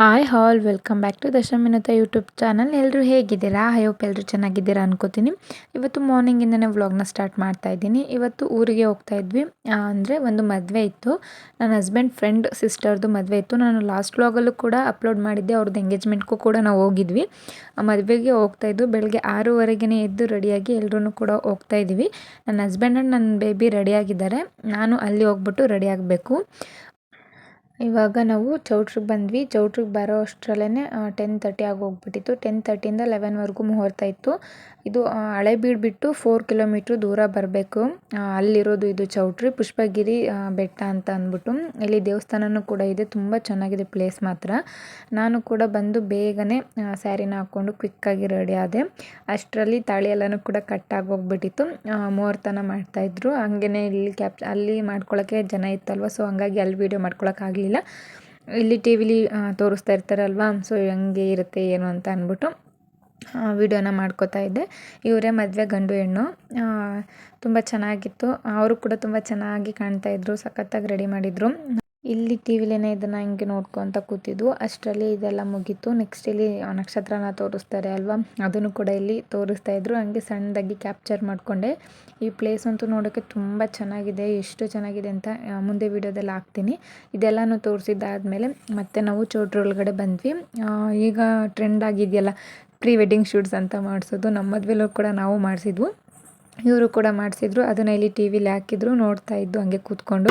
Hi all welcome back to ದಶಮಿನತ YouTube channel ಎಲ್ಲರೂ ಹೇಗಿದ್ದೀರಾ? I hope ಎಲ್ಲರೂ ಚೆನ್ನಾಗಿದ್ದೀರಾ ಅನ್ಕೋತೀನಿ. ಇವತ್ತು ಮಾರ್ನಿಂಗಿಂದನೇ ವ್ಲಾಗ್ನ ಸ್ಟಾರ್ಟ್ ಮಾಡ್ತಾ ಇದ್ದೀನಿ. ಇವತ್ತು ಊರಿಗೆ ಹೋಗ್ತಾ ಇದ್ವಿ. ಅಂದರೆ ಒಂದು ಮದುವೆ ಇತ್ತು. ನನ್ನ ಹಸ್ಬೆಂಡ್ ಫ್ರೆಂಡ್ ಸಿಸ್ಟರ್ದು ಮದುವೆ ಇತ್ತು. ನಾನು ಲಾಸ್ಟ್ ವ್ಲಾಗಲ್ಲೂ ಕೂಡ ಅಪ್ಲೋಡ್ ಮಾಡಿದ್ದೆ. ಅವ್ರದ್ದು ಎಂಗೇಜ್ಮೆಂಟ್ಗೂ ಕೂಡ ನಾವು ಹೋಗಿದ್ವಿ. ಆ ಮದುವೆಗೆ ಹೋಗ್ತಾ ಇದ್ದು ಬೆಳಗ್ಗೆ ಆರೂವರೆಗೆ ಎದ್ದು ರೆಡಿಯಾಗಿ ಎಲ್ಲರೂ ಕೂಡ ಹೋಗ್ತಾ ಇದ್ದೀವಿ. ನನ್ನ ಹಸ್ಬೆಂಡ್ ನನ್ನ ಬೇಬಿ ರೆಡಿಯಾಗಿದ್ದಾರೆ ನಾನು ಅಲ್ಲಿ ಹೋಗ್ಬಿಟ್ಟು ರೆಡಿ ಆಗಬೇಕು. ಇವಾಗ ನಾವು ಚೌಟ್ರಿಗೆ ಬಂದ್ವಿ. ಚೌಟ್ರಿಗೆ ಬರೋ ಅಷ್ಟರಲ್ಲೇ ಟೆನ್ ತರ್ಟಿ ಆಗೋಗ್ಬಿಟ್ಟಿತ್ತು ಟೆನ್ ತರ್ಟಿಯಿಂದ ಲೆವೆನ್ವರೆಗೂ ಮುಹೂರ್ತ ಇತ್ತು. ಇದು ಹಳೆಬೀಡು ಬಿಟ್ಟು ಫೋರ್ ಕಿಲೋಮೀಟ್ರ್ ದೂರ ಬರಬೇಕು. ಅಲ್ಲಿರೋದು ಇದು ಚೌಟ್ರಿ. ಪುಷ್ಪಗಿರಿ ಬೆಟ್ಟ ಅಂತ ಅಂದ್ಬಿಟ್ಟು. ಇಲ್ಲಿ ದೇವಸ್ಥಾನನೂ ಕೂಡ ಇದೆ. ತುಂಬ ಚೆನ್ನಾಗಿದೆ ಪ್ಲೇಸ್ ಮಾತ್ರ. ನಾನು ಕೂಡ ಬಂದು ಬೇಗನೆ ಸ್ಯಾರಿನ ಹಾಕ್ಕೊಂಡು ಕ್ವಿಕ್ಕಾಗಿ ರೆಡಿ ಆದೆ. ಅಷ್ಟರಲ್ಲಿ ತಾಳಿ ಎಲ್ಲನೂ ಕೂಡ ಕಟ್ಟಾಗಿ ಹೋಗ್ಬಿಟ್ಟಿತ್ತು. ಮುಹೂರ್ತನ ಮಾಡ್ತಾಯಿದ್ರು ಹಂಗೇ ಇಲ್ಲಿ ಕ್ಯಾಪ್ ಅಲ್ಲಿ ಮಾಡ್ಕೊಳ್ಳೋಕ್ಕೆ ಜನ ಇತ್ತಲ್ವ? ಸೊ ಹಂಗಾಗಿ ಅಲ್ಲಿ ವೀಡಿಯೋ ಮಾಡ್ಕೊಳಕ್ಕಾಗಲಿಲ್ಲ ಇಲ್ಲಿ ಟಿ ವಿಲಿ ತೋರಿಸ್ತಾ ಇರ್ತಾರಲ್ವಾ? ಸೊ ಹೆಂಗೆ ಇರುತ್ತೆ, ಏನು ಅಂತ ಅಂದ್ಬಿಟ್ಟು ವಿಡಿಯೋನ ಮಾಡ್ಕೋತಾ ಇದ್ದೆ. ಇವರೇ ಮದುವೆ ಗಂಡು ಹೆಣ್ಣು. ತುಂಬ ಚೆನ್ನಾಗಿತ್ತು. ಅವರು ಕೂಡ ತುಂಬ ಚೆನ್ನಾಗಿ ಕಾಣ್ತಾಯಿದ್ರು ಸಖತ್ತಾಗಿ ರೆಡಿ ಮಾಡಿದರು. ಇಲ್ಲಿ ಟಿ ವಿಲೇನೇ ಇದನ್ನು ಹಿಂಗೆ ನೋಡ್ಕೊತ ಕೂತಿದ್ವು. ಅಷ್ಟರಲ್ಲಿ ಇದೆಲ್ಲ ಮುಗೀತು. ನೆಕ್ಸ್ಟ್ ಇಲ್ಲಿ ನಕ್ಷತ್ರನ ತೋರಿಸ್ತಾರೆ ಅಲ್ವಾ? ಅದನ್ನು ಕೂಡ ಇಲ್ಲಿ ತೋರಿಸ್ತಾ ಇದ್ರು. ಹಂಗೆ ಸಣ್ಣದಾಗಿ ಕ್ಯಾಪ್ಚರ್ ಮಾಡಿಕೊಂಡೆ. ಈ ಪ್ಲೇಸ್ ಅಂತೂ ನೋಡೋಕ್ಕೆ ತುಂಬ ಚೆನ್ನಾಗಿದೆ. ಎಷ್ಟು ಚೆನ್ನಾಗಿದೆ ಅಂತ ಮುಂದೆ ವಿಡಿಯೋದಲ್ಲಿ ಹಾಕ್ತೀನಿ. ಇದೆಲ್ಲನೂ ತೋರಿಸಿದ್ದಾದಮೇಲೆ ಮತ್ತೆ ನಾವು ಚೌಟ್ರೊಳಗಡೆ ಬಂದ್ವಿ. ಈಗ ಟ್ರೆಂಡ್ ಆಗಿದೆಯಲ್ಲ ಪ್ರೀ ವೆಡ್ಡಿಂಗ್ ಶೂಟ್ಸ್ ಅಂತ ಮಾಡಿಸೋದು. ನಮ್ಮ ಮದುವೆಲೂ ಕೂಡ ನಾವು ಮಾಡಿಸಿದ್ವು. ಇವರು ಕೂಡ ಮಾಡಿಸಿದ್ರು. ಅದನ್ನು ಇಲ್ಲಿ ಟಿ ವಿಲಿ ಹಾಕಿದ್ರು. ನೋಡ್ತಾ ಇದ್ದು ಹಂಗೆ ಕೂತ್ಕೊಂಡು.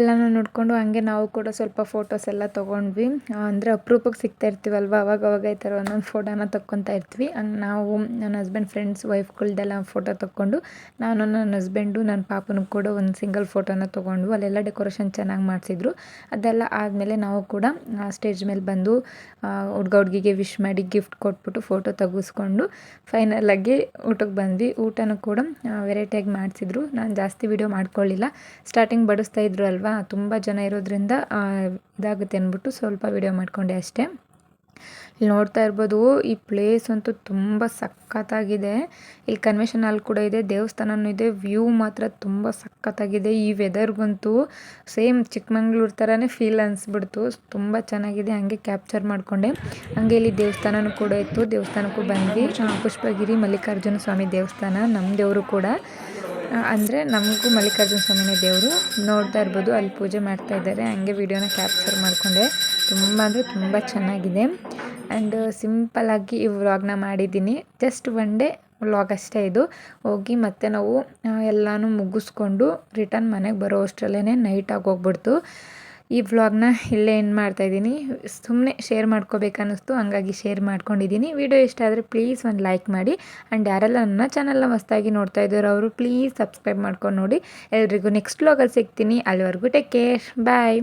ಇದೆಲ್ಲನೂ ನೋಡಿಕೊಂಡು ಹಂಗೆ ನಾವು ಕೂಡ ಸ್ವಲ್ಪ ಫೋಟೋಸ್ ಎಲ್ಲ ತೊಗೊಂಡ್ವಿ. ಅಂದರೆ ಅಪರೂಪಕ್ಕೆ ಸಿಗ್ತಾ ಇರ್ತೀವಲ್ವ? ಅವಾಗ ಅವಾಗ ಈ ಥರ ಒಂದೊಂದು ಫೋಟೋನ ತಕ್ಕೊತಾ ಇರ್ತೀವಿ. ಹಂಗೆ ನಾವು ನನ್ನ ಹಸ್ಬೆಂಡ್ ಫ್ರೆಂಡ್ಸ್ ವೈಫ್ಗಳ್ದೆಲ್ಲ ಫೋಟೋ ತಕ್ಕೊಂಡು ನಾನು ನನ್ನ ಹಸ್ಬೆಂಡು ನನ್ನ ಪಾಪನೂ ಕೂಡ ಒಂದು ಸಿಂಗಲ್ ಫೋಟೋನ ತೊಗೊಂಡು ಅಲ್ಲೆಲ್ಲ ಡೆಕೋರೇಷನ್ ಚೆನ್ನಾಗಿ ಮಾಡಿಸಿದ್ರು. ಅದೆಲ್ಲ ಆದಮೇಲೆ ನಾವು ಕೂಡ ಸ್ಟೇಜ್ ಮೇಲೆ ಬಂದು ಹುಡ್ಗ ಹುಡ್ಗಿಗೆ ವಿಶ್ ಮಾಡಿ ಗಿಫ್ಟ್ ಕೊಟ್ಬಿಟ್ಟು ಫೋಟೋ ತೆಗೆಸ್ಕೊಂಡು ಫೈನಲಾಗಿ ಊಟಕ್ಕೆ ಬಂದ್ವಿ. ಊಟನೂ ಕೂಡ ವೆರೈಟಿಯಾಗಿ ಮಾಡಿಸಿದ್ರು. ನಾನು ಜಾಸ್ತಿ ವೀಡಿಯೋ ಮಾಡ್ಕೊಳ್ಳಿಲ್ಲ ಸ್ಟಾರ್ಟಿಂಗ್ ಬಡಿಸ್ತಾ ಇದ್ರು ಅಲ್ವಾ? ಅಲ್ವಾ ತುಂಬ ಜನ ಇರೋದ್ರಿಂದ ಇದಾಗುತ್ತೆ ಅಂದ್ಬಿಟ್ಟು ಸ್ವಲ್ಪ ವಿಡಿಯೋ ಮಾಡಿಕೊಂಡೆ ಅಷ್ಟೇ. ಇಲ್ಲಿ ನೋಡ್ತಾ ಇರ್ಬೋದು, ಈ ಪ್ಲೇಸ್ ಅಂತೂ ತುಂಬ ಸಖತ್ತಾಗಿದೆ. ಇಲ್ಲಿ ಕನ್ವೆನ್ಷನ್ ಹಾಲ್ ಕೂಡ ಇದೆ ದೇವಸ್ಥಾನವೂ ಇದೆ ವ್ಯೂ ಮಾತ್ರ ತುಂಬ ಸಖತ್ತಾಗಿದೆ. ಈ ವೆದರ್ಗಂತೂ ಸೇಮ್ ಚಿಕ್ಕಮಂಗ್ಳೂರು ಥರನೇ ಫೀಲ್ ಅನಿಸ್ಬಿಡ್ತು. ತುಂಬ ಚೆನ್ನಾಗಿದೆ, ಹಂಗೆ ಕ್ಯಾಪ್ಚರ್ ಮಾಡಿಕೊಂಡೆ. ಹಂಗೆ ಇಲ್ಲಿ ದೇವಸ್ಥಾನನೂ ಕೂಡ ಇತ್ತು, ದೇವಸ್ಥಾನಕ್ಕೂ ಬಂದ್ವಿ. ಪುಷ್ಪಗಿರಿ ಮಲ್ಲಿಕಾರ್ಜುನ ಸ್ವಾಮಿ ದೇವಸ್ಥಾನ ನಮ್ಮ ದೇವರು ಕೂಡ. ಅಂದರೆ ನಮಗೂ ಮಲ್ಲಿಕಾರ್ಜುನ ಸ್ವಾಮಿನೇ ದೇವರು. ನೋಡ್ತಾ ಇರ್ಬೋದು, ಅಲ್ಲಿ ಪೂಜೆ ಮಾಡ್ತಾ ಇದ್ದಾರೆ. ಹಂಗೆ ವಿಡಿಯೋನ ಕ್ಯಾಪ್ಚರ್ ಮಾಡಿಕೊಂಡೆ. ತುಂಬ ಅಂದರೆ ತುಂಬ ಚೆನ್ನಾಗಿದೆ. ಆ್ಯಂಡ್ ಸಿಂಪಲ್ಲಾಗಿ ಈ ವ್ಲಾಗ್ನ ಮಾಡಿದ್ದೀನಿ. ಜಸ್ಟ್ ಒನ್ ಡೇ ವ್ಲಾಗ್ ಅಷ್ಟೇ ಇದು. ಹೋಗಿ ಮತ್ತೆ ನಾವು ಎಲ್ಲನೂ ಮುಗಿಸ್ಕೊಂಡು ರಿಟರ್ನ್ ಮನೆಗೆ ಬರೋ ಅಷ್ಟರಲ್ಲೇ ನೈಟಾಗಿ ಆಗೋಗ್ಬಿಡ್ತು ಈ ವ್ಲಾಗ್ನ ಇಲ್ಲೇ ಏನು ಮಾಡ್ತಾಯಿದ್ದೀನಿ ಸುಮ್ಮನೆ ಶೇರ್ ಮಾಡ್ಕೋಬೇಕನ್ನಿಸ್ತು, ಹಂಗಾಗಿ ಶೇರ್ ಮಾಡ್ಕೊಂಡಿದ್ದೀನಿ. ವಿಡಿಯೋ ಇಷ್ಟ ಆದರೆ ಪ್ಲೀಸ್ ಒಂದು ಲೈಕ್ ಮಾಡಿ. ಆ್ಯಂಡ್ ಯಾರೆಲ್ಲ ನನ್ನ ಚಾನಲ್ನ ಹೊಸ್ದಾಗಿ ನೋಡ್ತಾ ಇದ್ದಾರೆ ಅವರು ಪ್ಲೀಸ್ ಸಬ್ಸ್ಕ್ರೈಬ್ ಮಾಡ್ಕೊಂಡು ನೋಡಿ. ಎಲ್ರಿಗೂ ನೆಕ್ಸ್ಟ್ ವ್ಲಾಗಲ್ಲಿ ಸಿಗ್ತೀನಿ. ಅಲ್ಲಿವರೆಗೂ ಟೇಕ್ ಕೇರ್ ಬಾಯ್